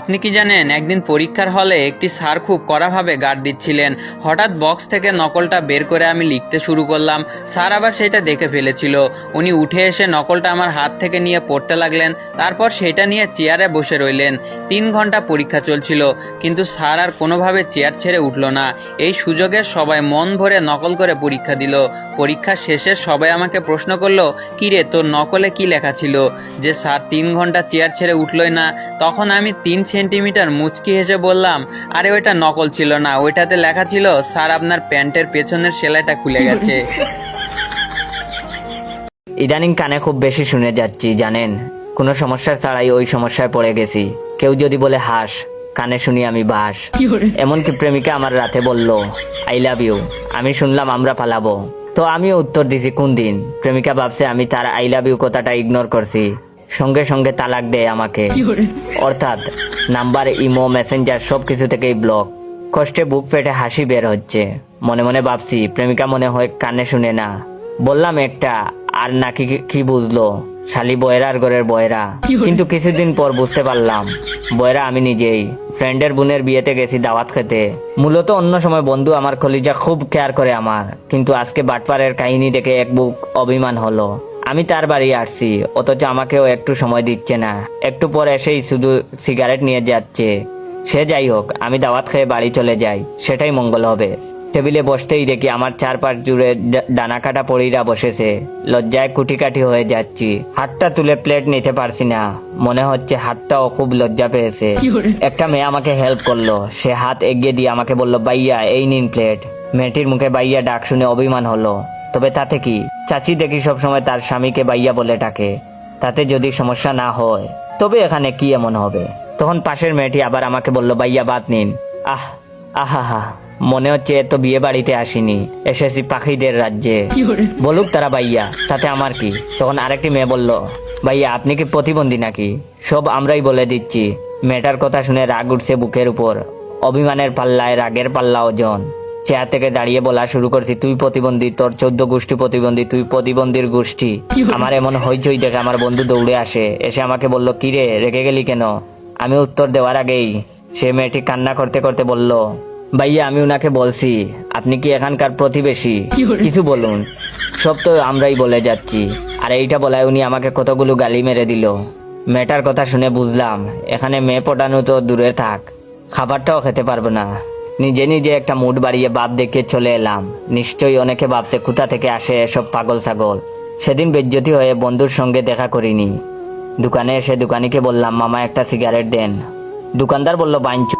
আপনি কি জানেন, একদিন পরীক্ষার হলে একটি স্যার খুব কড়াভাবে গার্ড দিচ্ছিলেন। হঠাৎ বক্স থেকে নকলটা বের করে আমি লিখতে শুরু করলাম। স্যার আবার সেটা দেখে ফেলেছিল। উনি উঠে এসে নকলটা আমার হাত থেকে নিয়ে পড়তে লাগলেন। তারপর সেটা নিয়ে চেয়ারে বসে রইলেন। তিন ঘণ্টা পরীক্ষা চলছিল, কিন্তু স্যার আর কোনোভাবে চেয়ার ছেড়ে উঠল না। এই সুযোগে সবাই মন ভরে নকল করে পরীক্ষা দিল। পরীক্ষা শেষে সবাই আমাকে প্রশ্ন করল, কি রে, তোর নকলে কি লেখা ছিল? যে স্যার তিন ঘণ্টা চেয়ার ছেড়ে উঠলোই না। তখন আমি তিন সেন্টিমিটার মুচকি হেসে বললাম, আরে ওইটা নকল ছিল না, ওইটাতে লেখা ছিল, স্যার আপনার প্যান্টের পেছনের সেলাইটা খুলে গেছে। ইদানিং কানে খুব বেশি শুনে যাচ্ছি, জানেন? কোনো সমস্যা ছাড়াই ওই সমস্যায় পড়ে গেছি। কেউ যদি বলে, হাস, কানে শুনি আমি বাস। এমনকি প্রেমিকা আমার রাতে বলল, আই লাভ ইউ, আমি শুনলাম আমরা পালাবো। তো আমিও উত্তর দিছি, কোন দিন? প্রেমিকা ভাবছে, আমি তার আই লাভ ইউ কথাটা ইগনোর করছি। সঙ্গে সঙ্গে তালাক দেয় আমাকে। অর্থাৎ নাম্বার ইমো মেসেঞ্জার সব কিছু থেকেই ব্লক কষ্টে বুক ফেটে হাসি বের হচ্ছে। মনে মনে ভাবছি প্রেমিকা মনে হয় কানে শুনে না। বললাম একটা আর নাকি কি- বুঝলো? শালি বয়রার ঘরের বয়রা। কিন্তু কিছুদিন পর বুঝতে পারলাম বয়রা আমি নিজেই। ফ্রেন্ডের বোনের বিয়েতে গেছি দাওয়াত খেতে। মূলত অন্য সময় বন্ধু আমার কলিজা খুব কেয়ার করে আমার। কিন্তু আজকে বাটপারের কাহিনী দেখে এক বুক অভিমান হলো। আমি তার বাড়ি আসছি অথচ আমাকেও একটু সময় দিচ্ছে না। একটু পর এসেই শুধু সিগারেট নিয়ে যাচ্ছে। সে যাই হোক আমি দাওয়াত খেয়ে বাড়ি চলে যাই সেটাই মঙ্গল হবে। টেবিলে বসতেই দেখি আমার চারপাশ জুড়ে ডানা কাটা পরিরা বসেছে। লজ্জায় কুটি কাটি হয়ে যাচ্ছি। হাতটা তুলে প্লেট নিতে পারছি না। মনে হচ্ছে হাতটাও খুব লজ্জা পেয়েছে। একটা মেয়ে আমাকে হেল্প করল। সে হাত এগিয়ে দিয়ে আমাকে বলল বাইয়া এই নিন প্লেট। মেয়েটির মুখে বাইয়া ডাক শুনে অভিমান হলো। তবে তাতে কি? চাচি দেখি সবসময় তার স্বামীকে বাইয়া বলে ডাকে। তাতে যদি সমস্যা না হয় তবে এখানে কি এমন হবে? তখন পাশের মেয়েটি আবার আমাকে বলল বাইয়া বাদ নিন। আহ আহা মনে হচ্ছে এ তো বিয়ে বাড়িতে আসিনি এসেছি পাখিদের রাজ্যে। বলুক তারা বাইয়া তাতে আমার কি? তখন আরেকটি মেয়ে বলল ভাইয়া আপনি কি প্রতিবন্ধী নাকি? সব আমরাই বলে দিচ্ছি। মেয়েটার কথা শুনে রাগ উঠছে বুকের উপর। অভিমানের পাল্লায় রাগের পাল্লা ওজন। চেয়ার থেকে দাঁড়িয়ে বলা শুরু করছি, তুই প্রতিবন্ধী, তোর চোদ্দ গোষ্ঠী প্রতিবন্ধী, তুই প্রতিবন্ধীর গোষ্ঠী। আমার এমন হইচই দেখে আমার বন্ধু দৌড়ে আসে, এসে আমাকে বলল কিরে রেগে গেলি কেন? আমি উত্তর দেওয়ার আগেই সে মেয়েটি কান্না করতে করতে বলল, ভাইয়া, আমি উনাকে বলছি, আপনি কি এখানকার প্রতিবেশী? কিছু বলুন। সব তো আমরাই বলে যাচ্ছি। আর এইটা বলায় উনি আমাকে কতগুলো গালি মেরে দিল। মেয়েটার কথা শুনে বুঝলাম, এখানে মেয়ে পটানো তো দূরে থাক, খাবারটাও খেতে পারব না। নিজে নিজে একটা মুড বাড়িয়ে বাপ দেখে চলে এলাম। নিশ্চয়ই অনেকে ভাবছে কোথা থেকে আসে এসব পাগল ছাগল? সেদিন বেজ্জতি হয়ে বন্ধুর সঙ্গে দেখা করিনি। দোকানে এসে দোকানিকে বললাম মামা একটা সিগারেট দেন। দোকানদার বলল বাইঞ্চু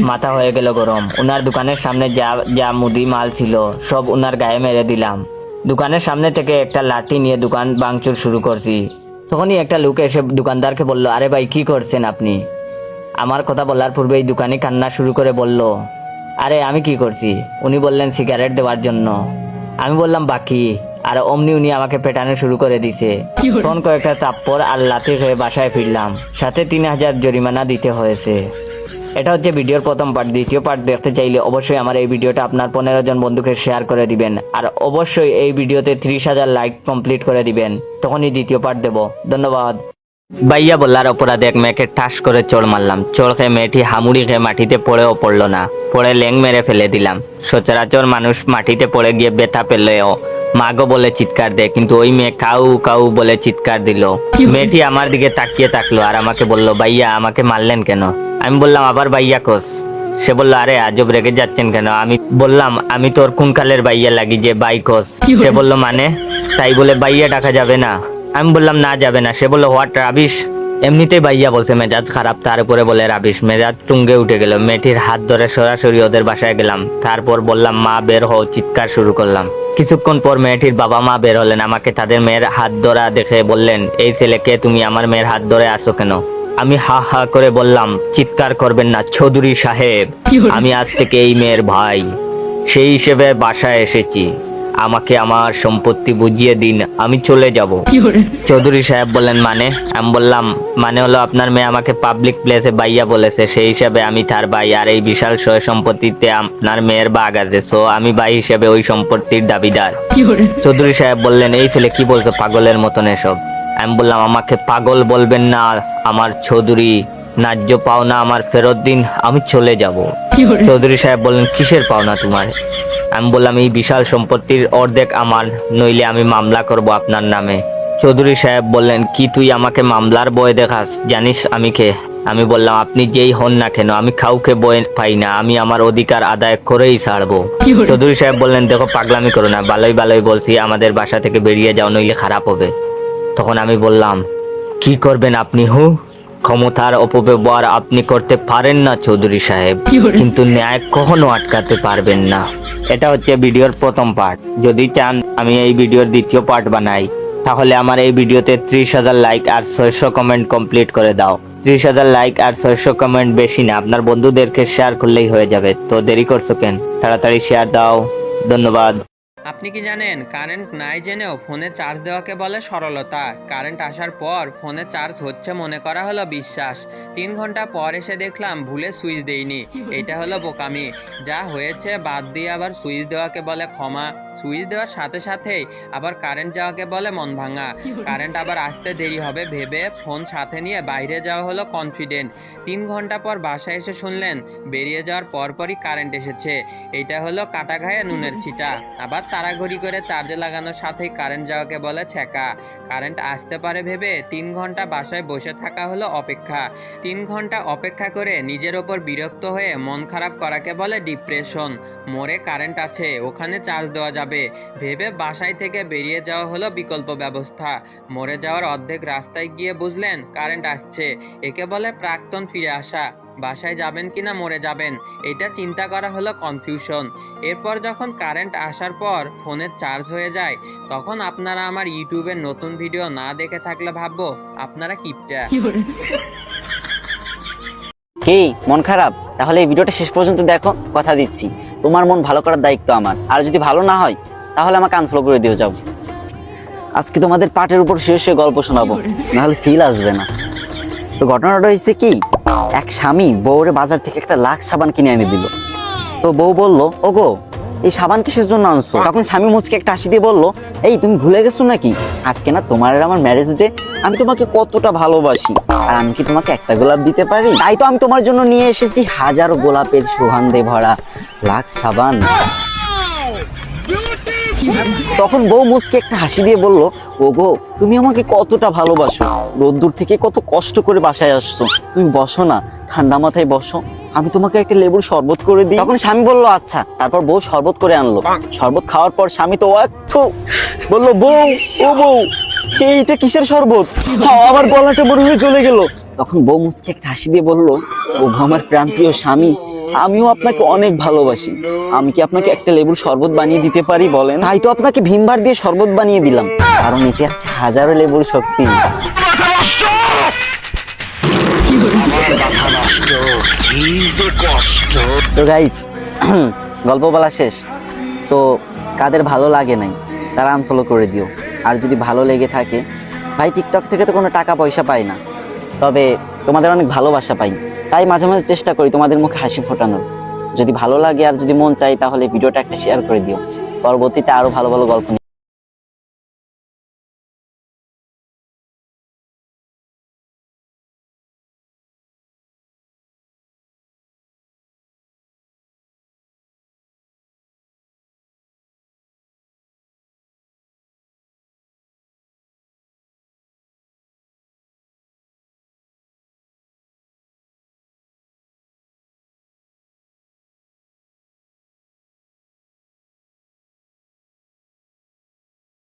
মাথা হয়ে গেল গরম। উনার দোকানের সামনে যা যা মুদি মাল ছিল সব উনার গায়ে মেরে দিলাম। দোকানের সামনে থেকে একটা লাঠি নিয়ে দোকান ভাঙচুর শুরু করছি। তখনই একটা লোক এসে দোকানদারকে বলল আরে ভাই কি করছেন আপনি? আমার কথা বলার পূর্বেই দোকানি কান্না শুরু করে বলল আরে আমি কি করছি? উনি বললেন সিগারেট দেওয়ার জন্য। আমি বললাম বাকি। আর অমনি উনি আমাকে পেটানো শুরু করে দিছে। তখন কয়েকটা তাপ্পর আর লাথি হয়ে বাসায় ফিরলাম। সাথে তিন হাজার জরিমানা দিতে হয়েছে। এটা হচ্ছে ভিডিওর প্রথম পার্ট দ্বিতীয় পার্ট দেখতে চাইলে অবশ্যই আমার এই ভিডিওটা আপনার পনেরো জন বন্ধুকে শেয়ার করে দিবেন। আর অবশ্যই এই ভিডিওতে ত্রিশ হাজার লাইক কমপ্লিট করে দিবেন। তখনই দ্বিতীয় পার্ট দেব। ধন্যবাদ। বাইয়া বলার অপরাধে এক মেয়েকে ঠাস করে চড় মারলাম। চড় খেয়ে মেয়েটি হামুড়ি খেয়ে মাটিতে পড়েও পড়ল না। পড়ে ল্যাং মেরে ফেলে দিলাম। সচরাচর মানুষ মাটিতে পড়ে গিয়ে ব্যথা পেলেও মাগো বলে চিৎকার দেয় কিন্তু ওই মেয়ে কাউ কাউ বলে চিৎকার দিল। মেয়েটি আমার দিকে তাকিয়ে থাকল আর আমাকে বলল ভাইয়া আমাকে মারলেন কেন? আমি বললাম আবার ভাইয়া কোস? সে বলল আরে আজব রেগে যাচ্ছেন কেন? আমি বললাম আমি তোর কোন কালের বাইয়া লাগি যে বাইকস সে বলল মানে? তাই বলে বাইয়া ডাকা যাবে না। আমি বললাম না যাবে না। সে বলল হোয়াট রাবিশ? এমনিতেই বাইয়া বলছে মেজাজ খারাপ। তার উপরে বলে রাবিশ মেজাজ চুঙ্গে উঠে গেল। মেয়েটির হাত ধরে সরাসরি ওদের বাসায় গেলাম। তারপর বললাম মা বের হও। চিৎকার শুরু করলাম। কিছুক্ষণ পর মেয়েটির বাবা মা বের হলেন। আমাকে তাদের মেয়ের হাত ধরা দেখে বললেন এই ছেলেকে তুমি আমার মেয়ের হাত ধরে আসো কেন? আমি হা হা করে বললাম চিৎকার করবেন না চৌধুরী সাহেব। আমি আজ থেকে এই মেয়ের ভাই। সেই হিসেবে বাসায় এসেছি। আমাকে আমার সম্পত্তি বুঝিয়ে দিন আমি চলে যাব। চৌধুরী সাহেব বললেন মানে? আমি বললাম মানে হলো আপনার মেয়ে আমাকে পাবলিক প্লেসে বাইয়া বলেছে সেই হিসাবে আমি তার ভাই আর এই বিশাল সয় সম্পত্তিতে আপনার মেয়ের বাগ আছে সো আমি ভাই হিসেবে ওই সম্পত্তির দাবিদার। চৌধুরী সাহেব বললেন এই ছেলে কি বলতো পাগলের মতন এসব? আমি বললাম আমাকে পাগল বলবেন না আমার চৌধুরী ন্যায্য পাওনা আমার ফেরত দিন আমি চলে যাব। চৌধুরী সাহেব বললেন কিসের পাওনা তোমার? আমি বললাম এই বিশাল সম্পত্তির অর্ধেক আমার নইলে আমি মামলা করব আপনার নামে। চৌধুরী সাহেব বললেন কি তুই আমাকে মামলার বয়ে দেখাস? জানিস আমি কে? আমি বললাম আপনি যেই হন না কেন আমি কাউকে বয়ে পাই না আমি আমার অধিকার আদায় করেই ছাড়বো। চৌধুরী সাহেব বললেন দেখো পাগলামি করো না ভালোই ভালোই বলছি আমাদের বাসা থেকে বেরিয়ে যাও নইলে খারাপ হবে। তখন আমি বললাম কি করবেন আপনি হু? ক্ষমতার অপব্যবহার আপনি করতে পারেন না চৌধুরী সাহেব কিন্তু ন্যায় কখনো আটকাতে পারবেন না। এটা হচ্ছে ভিডিওর প্রথম পার্ট যদি চান আমি এই ভিডিওর দ্বিতীয় পার্ট বানাই, তাহলে আমার এই ভিডিওতে ত্রিশ হাজার লাইক আর ছয়শো কমেন্ট কমপ্লিট করে দাও। ত্রিশ হাজার লাইক আর ছয়শো কমেন্ট বেশি না, আপনার বন্ধুদেরকে শেয়ার করলেই হয়ে যাবে। তো দেরি করছ কেন? তাড়াতাড়ি শেয়ার দাও। ধন্যবাদ। আপনি কি জানেন কারেন্ট নাই জেনেও ফোনে চার্জ দেওয়াকে বলে সরলতা। কারেন্ট আসার পর ফোনে চার্জ হচ্ছে মনে করা হলো বিশ্বাস। তিন ঘণ্টা পর এসে দেখলাম ভুলে সুইচ দেইনি। এটা হলো বোকামি। যা হয়েছে বাদ দিয়ে আবার সুইচ দেওয়াকে বলে ক্ষমা। সুইচ দেওয়ার সাথে সাথেই আবার কারেন্ট যাওয়াকে বলে মন ভাঙা। কারেন্ট আবার আসতে দেরি হবে ভেবে ফোন সাথে নিয়ে বাইরে যাওয়া হলো কনফিডেন্ট তিন ঘণ্টা পর বাসায় এসে শুনলেন, বেরিয়ে যাওয়ার পরপরই কারেন্ট এসেছে। এটা হলো কাটা ঘায়ে নুনের ছিটা। আবার তাড়াঘড়ি করে চার্জে লাগানোর সাথেই কারেন্ট যাওয়াকে বলে ছ্যাঁকা। কারেন্ট আসতে পারে ভেবে তিন ঘণ্টা বাসায় বসে থাকা হলো অপেক্ষা। তিন ঘণ্টা অপেক্ষা করে নিজের ওপর বিরক্ত হয়ে মন খারাপ করাকে বলে ডিপ্রেশন। মোড়ে কারেন্ট আছে, ওখানে চার্জ দেওয়া যাবে। ভেবে বাসায় থেকে বেরিয়ে যাওয়া হলো বিকল্প ব্যবস্থা। মরে যাওয়ার অর্ধেক রাস্তায় গিয়ে বুঝলেন, কারেন্ট আসছে। একে বলে প্রাক্তন ফিরে আসা। বাসায় যাবেন কিনা মরে যাবেন এটা চিন্তা করা হলো কনফিউশন এরপর যখন কারেন্ট আসার পর ফোনের চার্জ হয়ে যায় তখন আপনারা আমার ইউটিউবের নতুন ভিডিও না দেখে থাকলে ভাববো আপনারা কিপটা কি মন খারাপ? তাহলে এই ভিডিওটা শেষ পর্যন্ত দেখো কথা দিচ্ছি। তোমার মন ভালো করার দায়িত্ব আমার। আর যদি ভালো না হয় তাহলে আমাকে আনফলো করে দিও যাও। আজকে তোমাদের পাটের উপর শুয়ে শুয়ে গল্প শোনাবো। নাহলে ফিল আসবে না। তো ঘটনাটা হয়েছে কি? এক স্বামী বউরে বাজার থেকে একটা লাখ সাবান কিনে এনে দিল। তো বউ বলল, ওগো, এই সাবান কিসের জন্য আনছো? তখন স্বামী মুচকে একটা হাসি দিয়ে বলল, এই, তুমি ভুলে গেছো নাকি? আজকে না তোমার আমার ম্যারেজ ডে আমি তোমাকে কতটা ভালোবাসি। আর আমি কি তোমাকে একটা গোলাপ দিতে পারি? তাই তো আমি তোমার জন্য নিয়ে এসেছি হাজারো গোলাপের সুগন্ধে ভরা লাখ সাবান। তখন বউ মুচকে একটা হাসি দিয়ে বলল, ওগো, তুমি আমাকে কতটা ভালোবাসো। রোদ্দুর থেকে কত কষ্ট করে বাসায় আসছো। তুমি বসো না, ঠান্ডা মাথায় বসো। আমি তোমাকে একটা লেবুর শরবত করে দিই। তখন স্বামী বলল আচ্ছা। তারপর বউ শরবত করে আনলো। শরবত খাওয়ার পর স্বামী তো একটু বলল, বউ, ও বউ, এইটা কিসের শরবত? আমার গলাটা বড় হয়ে চলে গেল। তখন বউ মুচকে একটা হাসি দিয়ে বলল ও আমার প্রাণপ্রিয় স্বামী আমিও আপনাকে অনেক ভালোবাসি। আমি কি আপনাকে একটা লেবুর শরবত বানিয়ে দিতে পারি বলেন? তাই তো আপনাকে ভীমবার দিয়ে শরবত বানিয়ে দিলাম। কারণ এতে আছে হাজারো লেবুর শক্তি। তো গাইস গল্প বলা শেষ। তো কাদের ভালো লাগে নাই তারা আনফলো করে দিও। আর যদি ভালো লেগে থাকে ভাই টিকটক থেকে তো কোনো টাকা পয়সা পাই না। তবে তোমাদের অনেক ভালোবাসা পাই। তাই মাঝে মাঝে চেষ্টা করি তোমাদের মুখে হাসি ফোটানোর। যদি ভালো লাগে আর যদি মন চাই তাহলে ভিডিওটা একটা শেয়ার করে দিও। পরবর্তীতে আরও ভালো ভালো গল্প